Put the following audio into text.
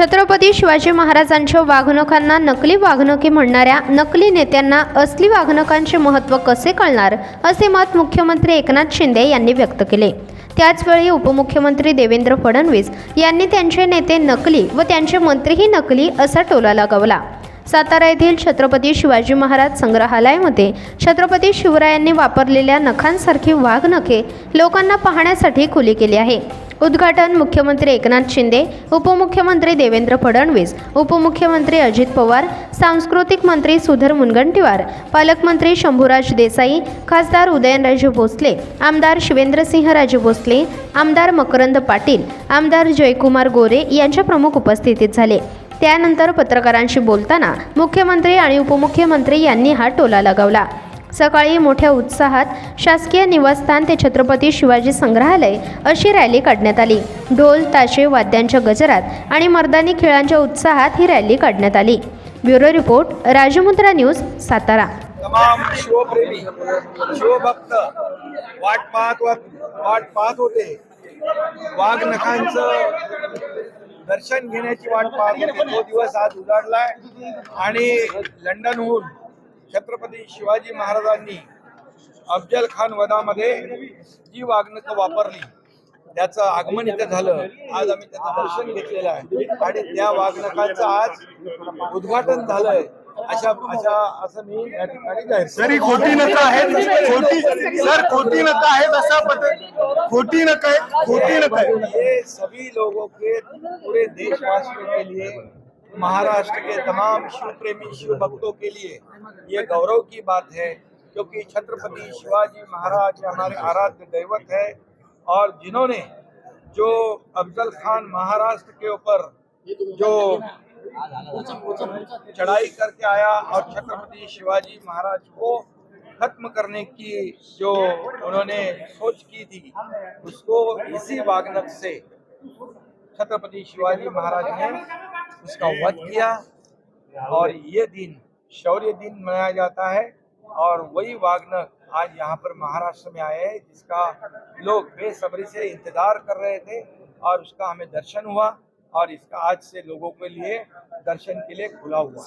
छत्रपती शिवाजी महाराजांच्या वागणुकांना नकली वागणुकी म्हणणाऱ्या नकली नेत्यांना असली वागणुकांचे महत्त्व कसे कळणार असे मत मुख्यमंत्री एकनाथ शिंदे यांनी व्यक्त केले. त्याचवेळी उपमुख्यमंत्री देवेंद्र फडणवीस यांनी त्यांचे नेते नकली व त्यांचे मंत्रीही नकली असा टोला लगावला. सातारा येथील छत्रपती शिवाजी महाराज संग्रहालयामध्ये छत्रपती शिवरायांनी वापरलेल्या नखांसारखी वाघनखे लोकांना पाहण्यासाठी खुली केली आहे. उद्घाटन मुख्यमंत्री एकनाथ शिंदे उपमुख्यमंत्री देवेंद्र फडणवीस उपमुख्यमंत्री अजित पवार सांस्कृतिक मंत्री सुधीर मुनगंटीवार पालकमंत्री शंभूराज देसाई खासदार उदयनराजे भोसले आमदार शिवेंद्रसिंहराजे भोसले आमदार मकरंद पाटील आमदार जयकुमार गोरे यांच्या प्रमुख उपस्थितीत झाले. त्यानंतर पत्रकारांशी बोलताना मुख्यमंत्री आणि उपमुख्यमंत्री यांनी हा टोला लगावला. सकाळी मोठ्या उत्साहात शासकीय निवासस्थान ते छत्रपती शिवाजी संग्रहालय अशी रॅली काढण्यात आली. ढोल ताशे वाद्यांच्या गजरात आणि मर्दानी खेळांच्या उत्साहात ही रॅली काढण्यात आली. Bureau report Rajmudra news Satara. तमाम शिवप्रेमी शिवभक्त वाट पाहत वाट पाहत होते. वाघ नखांचं दर्शन घेण्याची वाट पाहत होते. तो दिवस आज उजाडलाय. आणि लंडनहून छत्रपती शिवाजी महाराजांनी अफजल खान वधामध्ये जी वागणूक वापरली त्याचं आगमन इथे झालं. आज आम्ही त्याचं दर्शन घेतलेलं आहे. आणि त्या वाघनखांचं आज उद्घाटन झालंय. अशा अशा असं मी या ठिकाणी जाहीर. सर ही खोटी नका आहेत. खोटी सर खोटी नका आहेत असा पद्धत खोटी नका आहेत. खोटी नका ये सभी लोगों के पूरे देशवासियों के लिए महाराष्ट्र के तमाम शिव प्रेमी शिव भक्तों के लिए ये गौरव की बात है, क्योंकि छत्रपति शिवाजी महाराज हमारे आराध्य दैवत है और जिन्होंने जो अफजल खान महाराष्ट्र के ऊपर जो चढ़ाई करके आया और छत्रपति शिवाजी महाराज को खत्म करने की जो उन्होंने सोच की थी, उसको इसी वागनक से छत्रपति शिवाजी महाराज ने उसका वध किया और ये दिन, शौर्य दिन मनाया जाता है और वही वागनक आज यहाँ पर महाराष्ट्र में आए हैं, जिसका लोग बेसब्री से इंतज़ार कर रहे थे और उसका हमें दर्शन हुआ और इसका आज से लोगों के लिए दर्शन के लिए खुला हुआ।